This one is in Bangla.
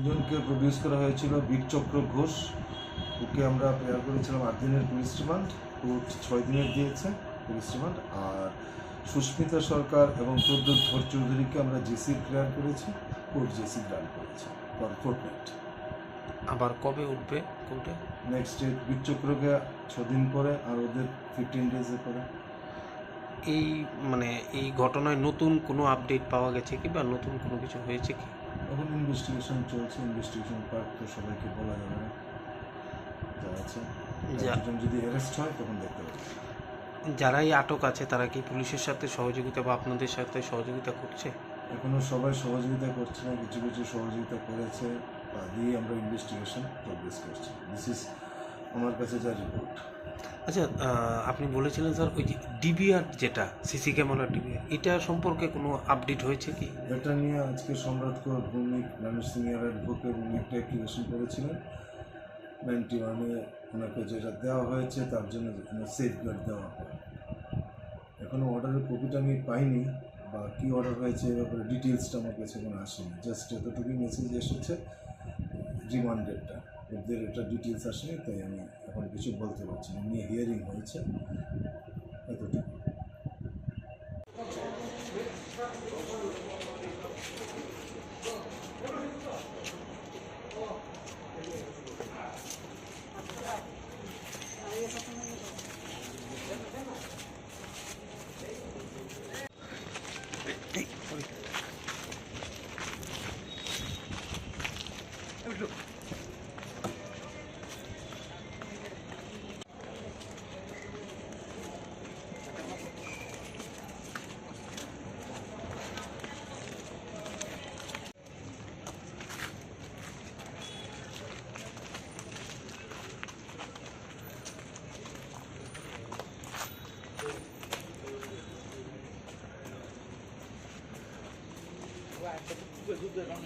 একজনকে প্রডিউস করা হয়েছিল বীরচক্র ঘোষ ওকে আমরা প্রেয়ার করেছিলাম আট দিনের পুলিশ রিমান্ড কোর্ট ছয় দিনের দিয়েছে পুলিশ রিমান্ড আর সুস্মিতা সরকার এবং প্রদ্যোৎ চৌধুরীকে আমরা জেসি প্রেয়ার করেছি কোর্ট জেসি গ্রান্ট করেছে ফর ফোর্টনাইট আবার কবে উঠবে কোর্টে নেক্সট ডেট বীরচক্রকে ছদিন পরে আর ওদের ফিফটিন ডেজে পরে। এই মানে এই ঘটনায় নতুন কোনো আপডেট পাওয়া গেছে কি বা নতুন কোনো কিছু হয়েছে কি? এখন ইনভেস্টিগেশন চলছে ইনভেস্টিগেশন পার্ট তো সবাইকে বলা যাবে না। যা আছে। একজন যদি অ্যারেস্ট হয় তখন দেখতে পাবে যারাই আটক আছে তারা কি পুলিশের সাথে সহযোগিতা বা আপনাদের সাথে সহযোগিতা করছে? এখনও সবাই সহযোগিতা করছে না কিছু কিছু সহযোগিতা করেছে। তা দিয়ে আমরা ইনভেস্টিগেশন প্রোগ্রেস করছি। দিস ইজ আমার কাছে যা রিপোর্ট আচ্ছা আপনি বলেছিলেন স্যার, ওই যে ডিবিআর যেটা সিসি ক্যামেরা ডিবিআর এটা সম্পর্কে কোনো আপডেট হয়েছে কি? এটা নিয়ে আজকে সম্রাট কৌর ভৌমিক মানুষ সিনিয়র অ্যাডভোকেট উনি একটা অ্যাপ্লিকেশন করেছিলেন। নাইনটি ওয়ানে ওনাকে যেটা দেওয়া হয়েছে, তার জন্য সেফ গার্ড দেওয়া হয়। এখনও অর্ডারের কপিটা আমি পাইনি, বা কী অর্ডার হয়েছে এ ব্যাপারে ডিটেলসটা আমার কাছে কোনো আসেনি। জাস্ট এতটুকুই মেসেজ এসেছে রিমান্ডেডটা ওদের এটা ডিটেলস আসেনি, তাই আমি এখন কিছু বলতে পারছি না। নিয়ে হিয়ারিং হয়েছে। এতটুকু। Và cũng.